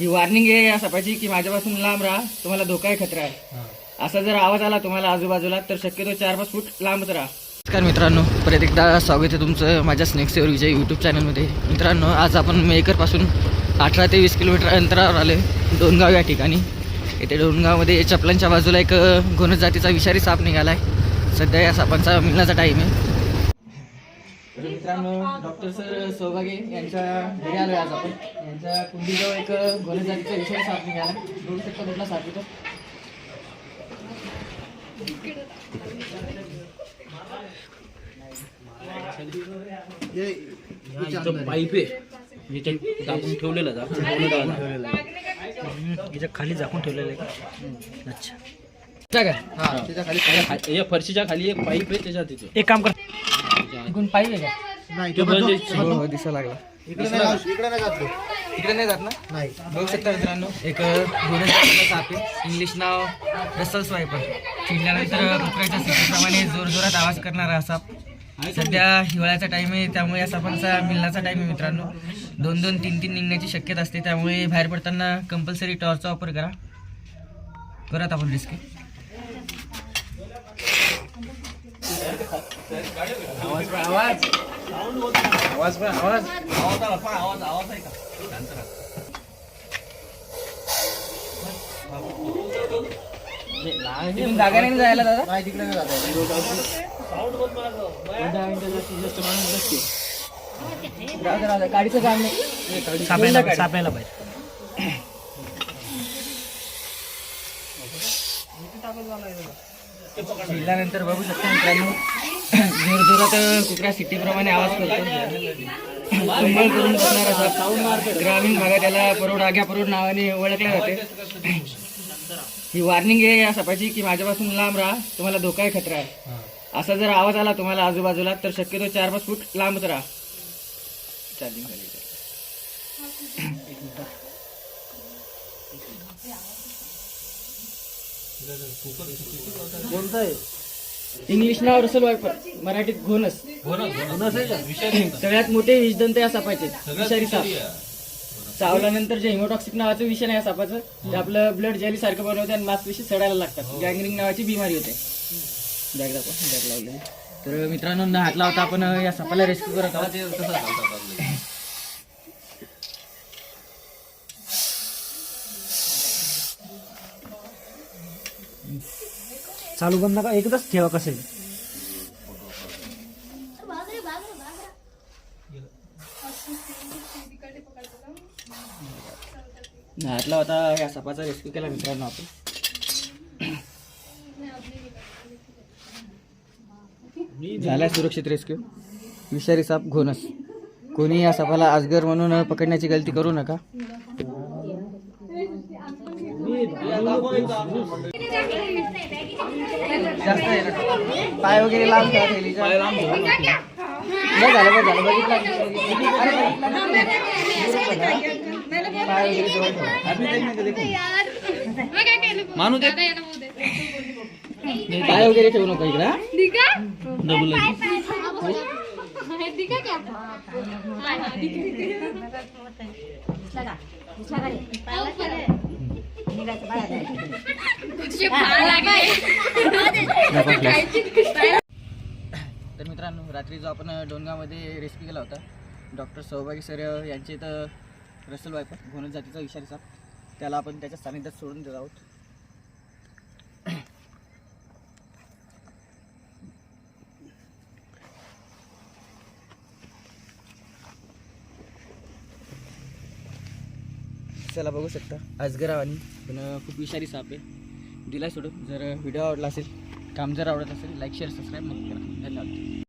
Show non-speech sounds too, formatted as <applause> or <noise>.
ही warning आहे या सापाची की माझ्यापासून लांब राहा तुम्हाला धोका आहे खतरा आहे. असा जर आवाज आला तुम्हाला आजूबाजूला तर शक्यतो चार पाच फूट लांबच राहा. नमस्कार मित्रांनो परत एकदा स्वागत आहे तुमचं माझ्या स्नेक सेवर विजय यूट्यूब चॅनलमध्ये मित्रांनो आज आपण मेकरपासून अठरा ते वीस किलोमीटर अंतरावर आलो डोनगाव या ठिकाणी. इथे डोनगावमध्ये चपलांच्या बाजूला एक घोणस जातीचा विषारी साप निघाला आहे सध्या या सापांचा मिळण्याचा टाईम आहे. तर मित्रांनो डॉक्टर सर सौभागे यांच्या घरी आलो आज आपण. यांच्या कुंडीजवळ एक घोणस जातीचा विषारी साप निघाला. बघू शकता कुठला साप येतो पाईप आहे. दाबून ठेवलेलं जा याच्या खाली झाकून ठेवलेलं आहे. का अच्छा. हा त्याच्याखाली फरशीच्या खाली एक पाईप आहे त्याच्यात तिथे. एक काम कर. इकडून पाहिजे का? ते म्हणजे हो हो दिसा लागला. इकडे नाही जात. ना? नाही. बघू शकता मित्रांनो एक साप. आहे इंग्लिश नाव रसल स्वायपर चिडल्यानंतर कुत्र्याच्या सिटीप्रमाणे जोरजोरात आवाज करणारा हा साप. सध्या हिवाळ्याचा टाइम आहे त्यामुळे या सापांचा मिलनाचा टाइम आहे मित्रांनो. दोन दोन तीन तीन निघण्याची शक्यता असते. त्यामुळे बाहेर पडताना कंपल्सरी टॉर्चचा वापर करा. परत आपण रिस्क आवाज आवाज आवाज पण आवाज तिथून जागा नाही जायला दादा नाही तिकडे नाही जाता गाडीचं काम नाही सापायला सापायला पाहिजे शिरल्यानंतर बघू शकता मित्रांनो <clears throat> जोरजोरात कुत्रा सिटीप्रमाणे आवाज करतो. कंबळ करून बसणार असा ग्रामीण भागात याला परोड आग्या परोड नावाने ओळखले जाते. <clears throat> ही वॉर्निंग आहे या सपाची की माझ्यापासून लांब राहा तुम्हाला धोका आहे खतरा आहे. असा जर आवाज आला तुम्हाला आजूबाजूला तर शक्यतो चार पाच फूट लांबच राहा. चार्जिंग झाली <clears throat> इंग्लिश नाव रसल वायपर मराठीत घोनस. सगळ्यात मोठे विषदंत या सापाचे. विषारी साप. चावल्यानंतर जे हिमोटॉक्सिक नावाचं विषय आहे या सापाचं ते आपलं ब्लड जेली सारखं बनवते आणि मासपेशी सडायला लागतात. गँगरिंग नावाची बिमारी होते. बॅग दाखवा बॅग लावलेली तर मित्रांनो न हात लावता आपण या सापाला रेस्क्यू करत आहोत. चालू बंद नका एकदाच ठेवा कसे. आहे. होता या सपाचा रेस्क्यू केला मित्रांनो आपण. झाला सुरक्षित रेस्क्यू विषारी साप घोनस. कोणी या सापाला आजगर म्हणून पकडण्याची गलती करू नका. पाय वगैरे लांब ठेवा थैलीच्या. बस झालं बस झालं बघितलं. पाय वगैरे जवळ ठेवा. नाही, पाय वगैरे ठेवू नका इकडे हा? डबल तर मित्रांनो रात्री जो आपण डोनगामध्ये रेस्क्यू केला होता डॉक्टर सौभागी सर यांचे तर रसल वायपर घोणस जातीचा विषारी साप त्याला आपण त्याच्या सानिध्यात सोडून देत आहोत. चला बघू शकता. अजगरावानी पण खूप विषारी साप आहे. दिला सोडून. जर व्हिडिओ आवडला असेल काम जर आवडत असेल लाईक शेअर सबस्क्राईब नक्की करा. धन्यवाद.